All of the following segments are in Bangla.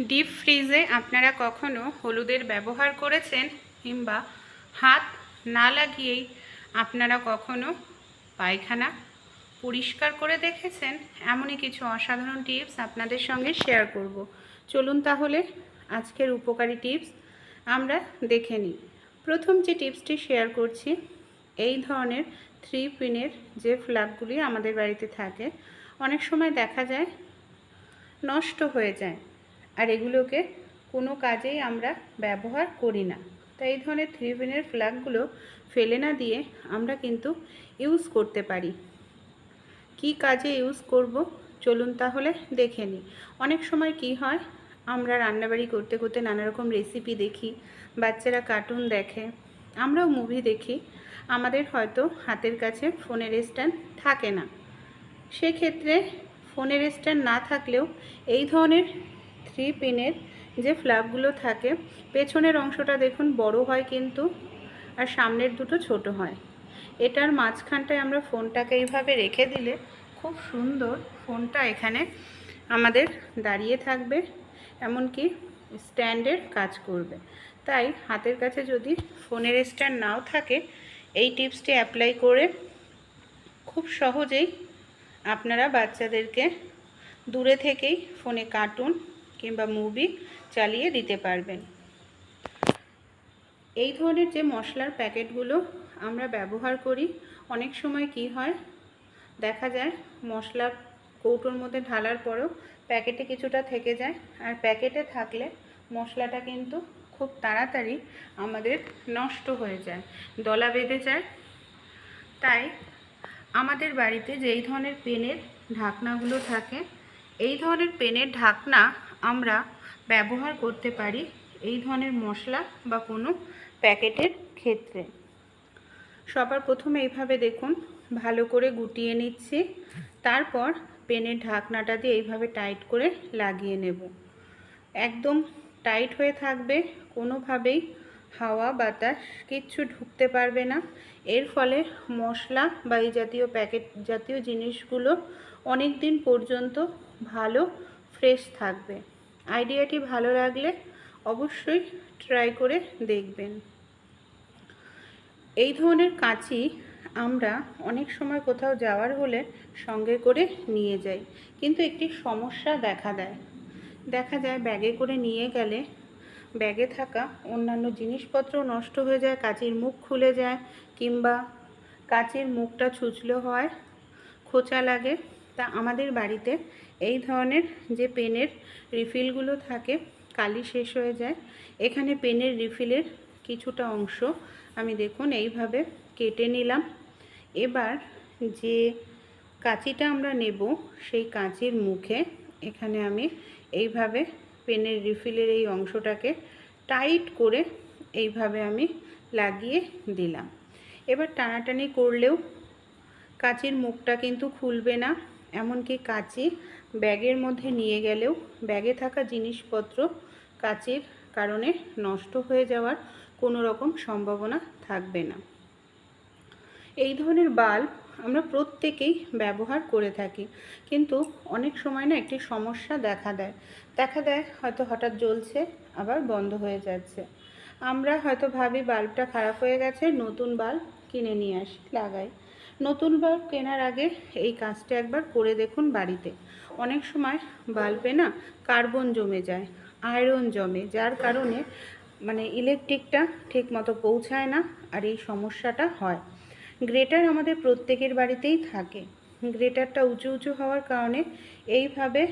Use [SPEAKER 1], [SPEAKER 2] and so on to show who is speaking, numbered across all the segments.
[SPEAKER 1] ডিপ ফ্রিজে আপনারা কখনো হলুদের ব্যবহার করেছেন? কিংবা হাত না লাগিয়েই আপনারা কখনো পায়খানা পরিষ্কার করে দেখেছেন? এমনই কিছু অসাধারণ টিপস আপনাদের সঙ্গে শেয়ার করব। চলুন তাহলে আজকের উপকারী টিপস আমরা দেখে নিই। প্রথম যে টিপসটি শেয়ার করছি, এই ধরনের থ্রি পিনের যে ফ্ল্যাগগুলি আমাদের বাড়িতে থাকে, অনেক সময় দেখা যায় নষ্ট হয়ে যায়। আর এগুলোকে কোনো কাজেই আমরা ব্যবহার করি না। তাই এই ধরনের থ্রি পিনের ফ্ল্যাগগুলো ফেলে না দিয়ে আমরা কিন্তু ইউজ করতে পারি। কি কাজে ইউজ করব? চলুন তাহলে দেখে নিই। অনেক সময় কি হয়, আমরা রান্নাবাড়ি করতে করতে নানা রকম রেসিপি দেখি, বাচ্চারা কার্টুন দেখে, আমরাও মুভি দেখি, আমাদের হয়তো হাতের কাছে ফোনের স্ট্যান্ড থাকে না। সেক্ষেত্রে ফোনের স্ট্যান্ড না থাকলেও এই ধরনের থ্রি পিনের যে ফ্ল্যাগগুলো থাকে, পেছনের অংশটা দেখুন বড় হয় কিন্তু আর সামনের দুটো ছোট হয়। এটার মাঝখানটায় আমরা ফোনটাকে এইভাবে রেখে দিলে খুব সুন্দর ফোনটা এখানে আমাদের দাঁড়িয়ে থাকবে, এমনকি স্ট্যান্ডের কাজ করবে। তাই হাতের কাছে যদি ফোনের স্ট্যান্ড নাও থাকে, এই টিপসটি অ্যাপ্লাই করে খুব সহজেই আপনারা বাচ্চাদেরকে দূরে থেকেই ফোনে কার্টুন কিংবা মুভি চালিয়ে দিতে পারবেন। এই ধরনের যে মশলার প্যাকেটগুলো আমরা ব্যবহার করি, অনেক সময় কি হয়, দেখা যায় মশলা কৌটোর মধ্যে ঢালার পরেও প্যাকেটে কিছুটা থেকে যায়। আর প্যাকেটে থাকলে মশলাটা কিন্তু খুব তাড়াতাড়ি আমাদের নষ্ট হয়ে যায়, দলা বেঁধে যায়। তাই আমাদের বাড়িতে যেই ধরনের পেনের ঢাকনাগুলো থাকে, এই ধরনের পেনের ঢাকনা আমরা ব্যবহার করতে পারি এই ধরনের মশলা বা কোনো প্যাকেটের ক্ষেত্রে। সবার প্রথমে এইভাবে দেখুন, ভালো করে গুটিয়ে নিচ্ছি। তারপর পেনের ঢাকনাটা দিয়ে এইভাবে টাইট করে লাগিয়ে নেব। একদম টাইট হয়ে থাকবে, কোনোভাবেই হাওয়া, বাতাস কিচ্ছু ঢুকতে পারবে না। এর ফলে মশলা বা এই জাতীয় প্যাকেট, জাতীয় জিনিসগুলো অনেক দিন পর্যন্ত ভালো, ফ্রেশ থাকবে। আইডিয়াটি ভালো লাগলে অবশ্যই ট্রাই করে দেখবেন। এই ধরনের কাঁচি আমরা অনেক সময় কোথাও যাওয়ার হলে সঙ্গে করে নিয়ে যাই, কিন্তু একটি সমস্যা দেখা দেয়। দেখা যায় ব্যাগে করে নিয়ে গেলে ব্যাগে থাকা অন্যান্য জিনিসপত্র নষ্ট হয়ে যায়, কাঁচির মুখ খুলে যায় কিংবা কাঁচের মুখটা ছুঁচলো হয়, খোঁচা লাগে। তা আমাদের বাড়িতে এই ধরনের যে পেনের রিফিলগুলো থাকে, কালি শেষ হয়ে যায়। এখানে পেনের রিফিলের কিছুটা অংশ আমি দেখুন এইভাবে কেটে নিলাম। এবার যে কাঁচিটা আমরা নেব, সেই কাঁচির মুখে এখানে আমি এইভাবে পেনের রিফিলের এই অংশটাকে টাইট করে এইভাবে আমি লাগিয়ে দিলাম। এবার টানাটানি করলেও কাঁচির মুখটা কিন্তু খুলবে না, এমনকি কাঁচি ব্যাগের মধ্যে নিয়ে গেলেও ব্যাগে থাকা জিনিসপত্র কাচের কারণে নষ্ট হয়ে যাওয়ার কোনো রকম সম্ভাবনা থাকবে না। এই ধরনের বাল্ব আমরা প্রত্যেকেই ব্যবহার করে থাকি, কিন্তু অনেক সময় না একটি সমস্যা দেখা দেয়। দেখা দেয়, হয়তো হঠাৎ জ্বলছে, আবার বন্ধ হয়ে যাচ্ছে। আমরা হয়তো ভাবি বাল্বটা খারাপ হয়ে গেছে, নতুন বাল্ব কিনে নিয়ে আসি, লাগাই। নতুন বাল্ব কেনার আগে এই কাজটা একবার করে দেখুন বাড়িতে। অনেক সময় বাল্বে না কার্বন জমে যায়, আয়রন জমে, যার কারণে মানে ইলেকট্রিকটা ঠিক মতো পৌঁছায় না আর এই সমস্যাটা হয়। গ্রেটার আমাদের প্রত্যেকের বাড়িতেই থাকে। গ্রেটারটা উঁচু উঁচু হওয়ার কারণে এইভাবে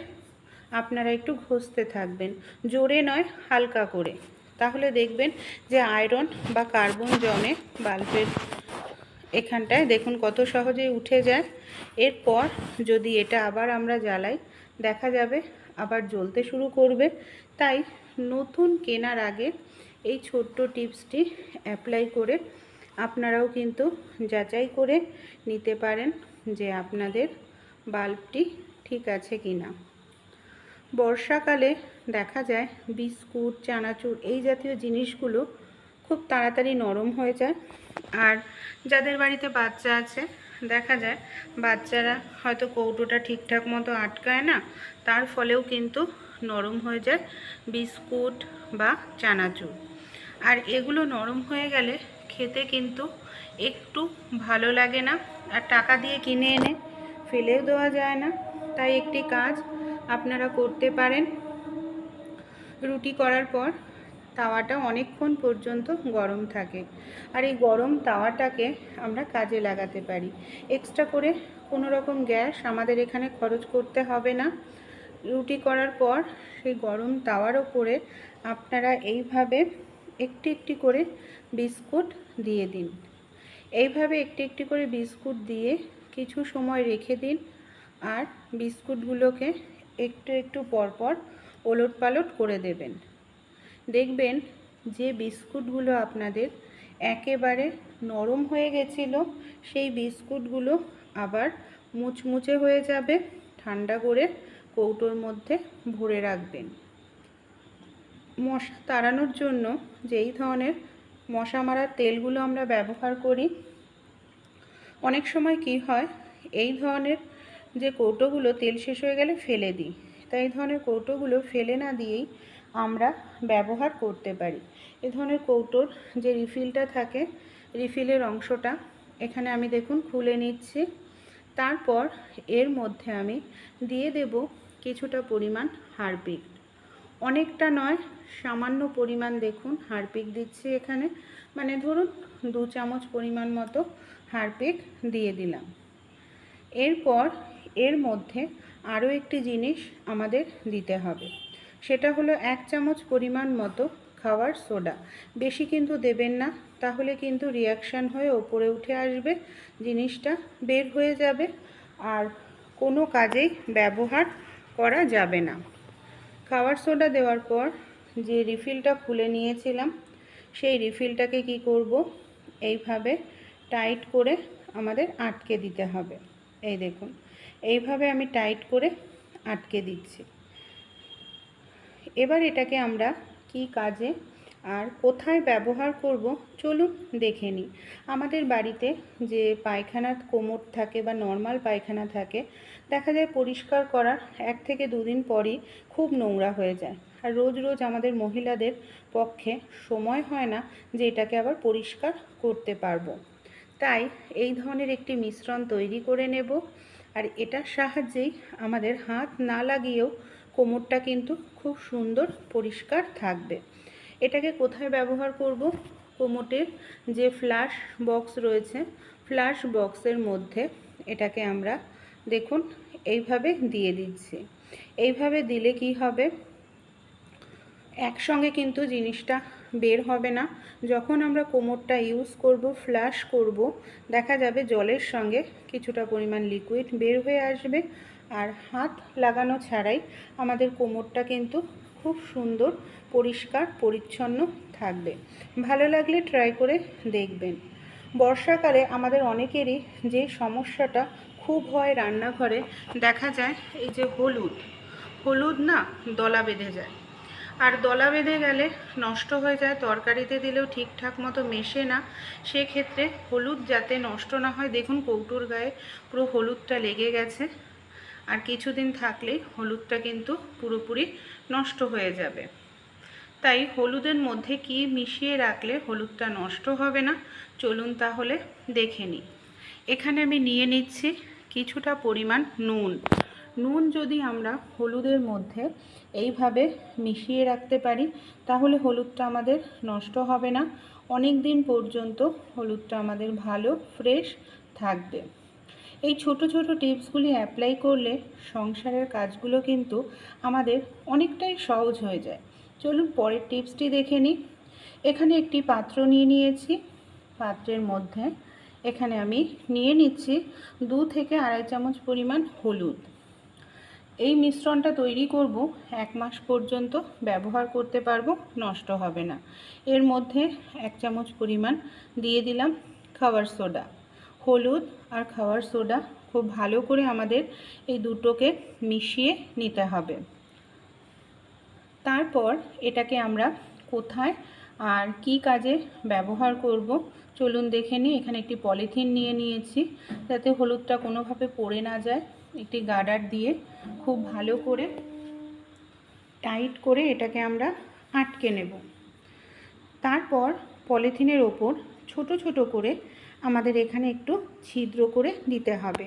[SPEAKER 1] আপনারা একটু ঘষতে থাকবেন। জোরে নয়, হালকা করে। তাহলে দেখবেন যে আয়রন বা কার্বন জমে বাল্বের এখানটায় দেখুন কত সহজেই উঠে যায়। এরপর যদি এটা আবার আমরা জ্বালাই, দেখা যাবে আবার জ্বলতে শুরু করবে। তাই নতুন কেনার আগে এই ছোট্ট টিপসটি অ্যাপ্লাই করে আপনারাও কিন্তু যাচাই করে নিতে পারেন যে আপনাদের বাল্বটি ঠিক আছে কি না বর্ষাকালে দেখা যায় বিস্কুট, চানাচুর এই জাতীয় জিনিসগুলো খুব তাড়াতাড়ি নরম হয়ে যায়। আর যাদের বাড়িতে বাচ্চা আছে, দেখা যায় বাচ্চারা হয়তো কৌটোটা ঠিকঠাক মতো আটকায় না, তার ফলেও কিন্তু নরম হয়ে যায় বিস্কুট বা চানাচুর। আর এগুলো নরম হয়ে গেলে খেতে কিন্তু একটু ভালো লাগে না, আর টাকা দিয়ে কিনে এনে ফেলেও দেওয়া যায় না। তাই একটি কাজ আপনারা করতে পারেন। রুটি করার পর তাওয়াটা অনেকক্ষণ পর্যন্ত গরম থাকে। আর এই গরম তাওয়াটাকে আমরা কাজে লাগাতে পারি। এক্সট্রা করে কোনো রকম গ্যাস আমাদের এখানে খরচ করতে হবে না। রুটি করার পর সেই গরম তাওয়ার ওপরে আপনারা এইভাবে একটি একটি করে বিস্কুট দিয়ে দিন। এইভাবে একটি একটি করে বিস্কুট দিয়ে কিছু সময় রেখে দিন আর বিস্কুটগুলোকে একটু একটু পরপর ওলট পালট করে দেবেন। দেখবেন যে বিস্কুটগুলো আপনাদের একেবারে নরম হয়ে গেছিল, সেই বিস্কুটগুলো আবার মুচমুচে হয়ে যাবে। ঠান্ডা করে কৌটোর মধ্যে ভরে রাখবেন। মশা তাড়ানোর জন্য যেই ধরনের মশা মারার তেলগুলো আমরা ব্যবহার করি, অনেক সময় কি হয়, এই ধরনের যে কৌটোগুলো তেল শেষ হয়ে গেলে ফেলে দিই। তাই এই ধরনের কৌটোগুলো ফেলে না দিয়েই আমরা ব্যবহার করতে পারি। এ ধরনের কৌটোর যে রিফিলটা থাকে, রিফিলের অংশটা, এখানে আমি দেখুন খুলে নিচ্ছি। তারপর এর মধ্যে আমি দিয়ে দেব কিছুটা পরিমাণ হারপিক। অনেকটা নয়, সামান্য পরিমাণ দেখুন হারপিক দিচ্ছি এখানে। মানে ধরুন দু চামচ পরিমাণ মতো হারপিক দিয়ে দিলাম। এরপর এর মধ্যে আরও একটি জিনিস আমাদের দিতে হবে। সেটা হলো এক চামচ পরিমাণ মতো খাওয়ার সোডা। বেশি কিন্তু দেবেন না, তাহলে কিন্তু রিয়াকশান হয়ে ওপরে উঠে আসবে, জিনিসটা বের হয়ে যাবে, আর কোনো কাজেই ব্যবহার করা যাবে না। খাওয়ার সোডা দেওয়ার পর যে রিফিলটা খুলে নিয়েছিলাম, সেই রিফিলটাকে কি করব? এইভাবে টাইট করে আমাদের আটকে দিতে হবে। এই দেখুন, এইভাবে আমি টাইট করে আটকে দিচ্ছি। এবার এটাকে আমরা কি কাজে আর কোথায় ব্যবহার করব চলুন দেখে নিই। আমাদের বাড়িতে যে পায়খানার কোমর থাকে বা নর্মাল পায়খানা থাকে, দেখা যায় পরিষ্কার করার এক থেকে দুদিন পরই খুব নোংরা হয়ে যায়। আর রোজ রোজ আমাদের মহিলাদের পক্ষে সময় হয় না যে এটাকে আবার পরিষ্কার করতে পারব। তাই এই ধরনের একটি মিশ্রণ তৈরি করে নেব। আর এটার সাহায্যেই আমাদের হাত না লাগিয়েও কোমরটা কিন্তু খুব সুন্দর পরিষ্কার থাকবে। এটাকে কোথায় ব্যবহার করব? কোমোটের যে ফ্ল্যাশ বক্স রয়েছে ফ্ল্যাশ বক্সের মধ্যে এটাকে আমরা দেখুন, এইভাবে দিয়ে দিচ্ছি। এইভাবে দিলে কি হবে? একসঙ্গে কিন্তু জিনিসটা বের হবে না। যখন আমরা কোমরটা ইউজ করব ফ্ল্যাশ করব, দেখা যাবে জলের সঙ্গে কিছুটা পরিমাণ লিকুইড বের হয়ে আসবে। আর হাত লাগানো ছাড়াই আমাদের কোমরটা কিন্তু খুব সুন্দর, পরিষ্কার, পরিচ্ছন্ন থাকবে। ভালো লাগলে ট্রাই করে দেখবেন। বর্ষাকালে আমাদের অনেকেরই যে সমস্যাটা খুব হয় রান্নাঘরে, দেখা যায় এই যে হলুদ। হলুদ না দলা বেঁধে যায়। আর দলা বেঁধে গেলে নষ্ট হয়ে যায়, তরকারিতে দিলেও ঠিকঠাক মতো মেশে না। সেক্ষেত্রে হলুদ যাতে নষ্ট না হয়, দেখুন কৌটোর গায়ে পুরো হলুদটা লেগে গেছে। আর কিছুদিন থাকলেই হলুদটা কিন্তু পুরোপুরি নষ্ট হয়ে যাবে। তাই হলুদের মধ্যে কি মিশিয়ে রাখলে হলুদটা নষ্ট হবে না? চলুন তাহলে দেখে নিই। এখানে আমি নিয়ে নিচ্ছি কিছুটা পরিমাণ নুন। নুন যদি আমরা হলুদের মধ্যে এইভাবে মিশিয়ে রাখতে পারি, তাহলে হলুদটা আমাদের নষ্ট হবে না। অনেক দিন পর্যন্ত হলুদটা আমাদের ভালো, ফ্রেশ থাকবে। এই ছোট ছোট টিপসগুলি অ্যাপ্লাই করলে সংসারের কাজগুলো কিন্তু আমাদের অনেকটাই সহজ হয়ে যায়। চলুন পরের টিপসটি দেখে নিই। এখানে একটি পাত্র নিয়ে নিয়েছি। পাত্রের মধ্যে এখানে আমি নিয়ে নিচ্ছি দু থেকে আড়াই চামচ পরিমাণ হলুদ। এই মিশ্রণটা তৈরি করব, এক মাস পর্যন্ত ব্যবহার করতে পারব, নষ্ট হবে না। এর মধ্যে এক চামচ পরিমাণ দিয়ে দিলাম খাবার সোডা। হলুদ আর খাওয়ার সোডা খুব ভালো করে আমাদের এই দুটোকে মিশিয়ে নিতে হবে। তারপর এটাকে আমরা কোথায় আর কি কাজে ব্যবহার করব, চলুন দেখে নিই। এখানে একটি পলিথিন নিয়ে নিয়েছি, যাতে হলুদটা কোনোভাবে পড়ে না যায়। একটি গার্ডার দিয়ে খুব ভালো করে টাইট করে এটাকে আমরা আটকে নেব। তারপর পলিথিনের ওপর ছোট ছোট করে আমাদের এখানে একটু ছিদ্র করে দিতে হবে।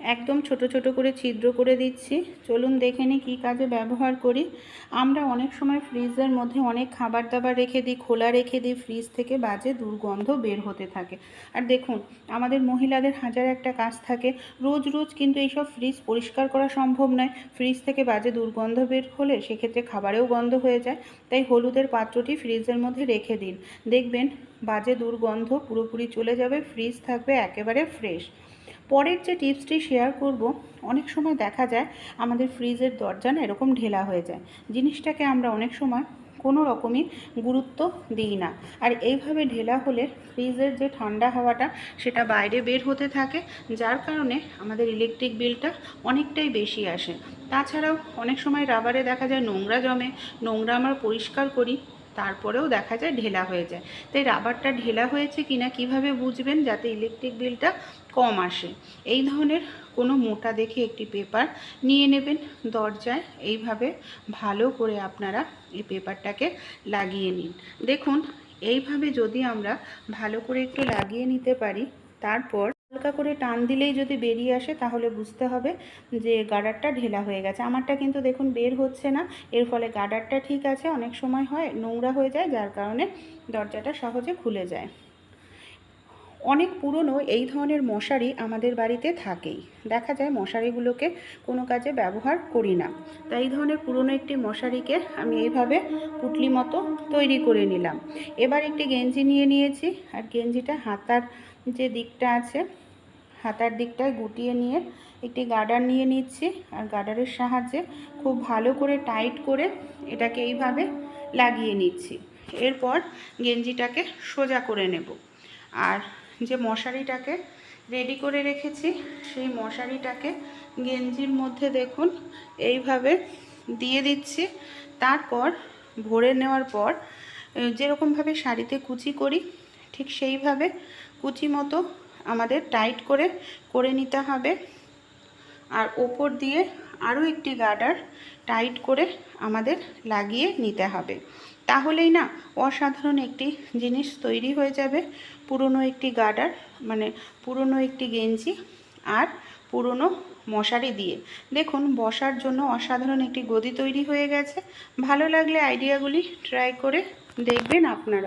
[SPEAKER 1] একদম ছোট ছোট করে ছিদ্র করে দিচ্ছি। চলুন দেখে নিই কী কাজে ব্যবহার করি। আমরা অনেক সময় ফ্রিজের মধ্যে অনেক খাবার দাবার রেখে দিই, খোলা রেখে দিই, ফ্রিজ থেকে বাজে দুর্গন্ধ বের হতে থাকে। আর দেখুন, আমাদের মহিলাদের হাজার একটা কাজ থাকে। রোজ রোজ কিন্তু এইসব ফ্রিজ পরিষ্কার করা সম্ভব নয়। ফ্রিজ থেকে বাজে দুর্গন্ধ বের হলে সেক্ষেত্রে খাবারেও গন্ধ হয়ে যায়। তাই হলুদের পাত্রটি ফ্রিজের মধ্যে রেখে দিন। দেখবেন, বাজে দুর্গন্ধ পুরোপুরি চলে যাবে, ফ্রিজ থাকবে একেবারে ফ্রেশ। পরের যে টিপসটি শেয়ার করব, অনেক সময় দেখা যায় আমাদের ফ্রিজের দরজা না এরকম ঢেলা হয়ে যায়। জিনিসটাকে আমরা অনেক সময় কোনো রকমই গুরুত্ব দিই না। আর এইভাবে ঢেলা হলে ফ্রিজের যে ঠান্ডা হাওয়াটা, সেটা বাইরে বের হতে থাকে, যার কারণে আমাদের ইলেকট্রিক বিলটা অনেকটাই বেশি আসে। তাছাড়াও অনেক সময় রাবারে দেখা যায় নোংরা জমে, নোংরা আমরা পরিষ্কার করি, তারপরেও দেখা যায় ঢেলা হয়ে যায়। তাই রাবারটা ঢেলা হয়েছে কিনা কীভাবে বুঝবেন, যাতে ইলেকট্রিক বিলটা কম আসে। এই ধরনের কোনো মোটা দেখে একটি পেপার নিয়ে নেবেন দরজায়। এইভাবে ভালো করে আপনারা এই পেপারটাকে লাগিয়ে নিন। দেখুন, এইভাবে যদি আমরা ভালো করে একটু লাগিয়ে নিতে পারি, তারপর হালকা করে টান দিলেই যদি বেরিয়ে আসে, তাহলে বুঝতে হবে যে গার্ডারটা ঢেলা হয়ে গেছে। আমারটা কিন্তু দেখুন বের হচ্ছে না। এর ফলে গার্ডারটা ঠিক আছে, অনেক সময় হয় নোংরা হয়ে যায়, যার কারণে দরজাটা সহজে খুলে যায়। অনেক পুরনো এই ধরনের মশারি আমাদের বাড়িতে থাকেই। দেখা যায় মশারিগুলোকে কোনো কাজে ব্যবহার করি না। তাই এই ধরনের পুরনো একটি মশারিকে আমি এইভাবে পুটলি মতো তৈরি করে নিলাম। এবার একটি গেঞ্জি নিয়ে নিয়েছি আর গেঞ্জিটা হাতার যে দিকটা আছে, হাতার দিকটায় গুটিয়ে নিয়ে একটি গার্ডার নিয়ে নিচ্ছি আর গার্ডারের সাহায্যে খুব ভালো করে টাইট করে এটাকে এইভাবে লাগিয়ে নিচ্ছি। এরপর গেঞ্জিটাকে সোজা করে নেব। আর যে মশারিটাকে রেডি করে রেখেছি, সেই মশারিটাকে গেঞ্জির মধ্যে দেখুন, এইভাবে দিয়ে দিচ্ছি। তারপর ভরে নেওয়ার পর যেরকমভাবে শাড়িতে কুচি করি, ঠিক সেইভাবে কুচি মতো আমাদের টাইট করে করে নিতে হবে। আর ওপর দিয়ে আরও একটি গার্ডার টাইট করে আমাদের লাগিয়ে নিতে হবে। তাহলেই না অসাধারণ একটি জিনিস তৈরি হয়ে যাবে। পুরনো একটি গার্ডার মানে পুরনো একটি গেঞ্জি আর পুরনো মশারি দিয়ে। দেখুন, বসার জন্য অসাধারণ একটি গদি তৈরি হয়ে গেছে। ভালো লাগলে আইডিয়াগুলি ট্রাই করে দেখবেন আপনারা।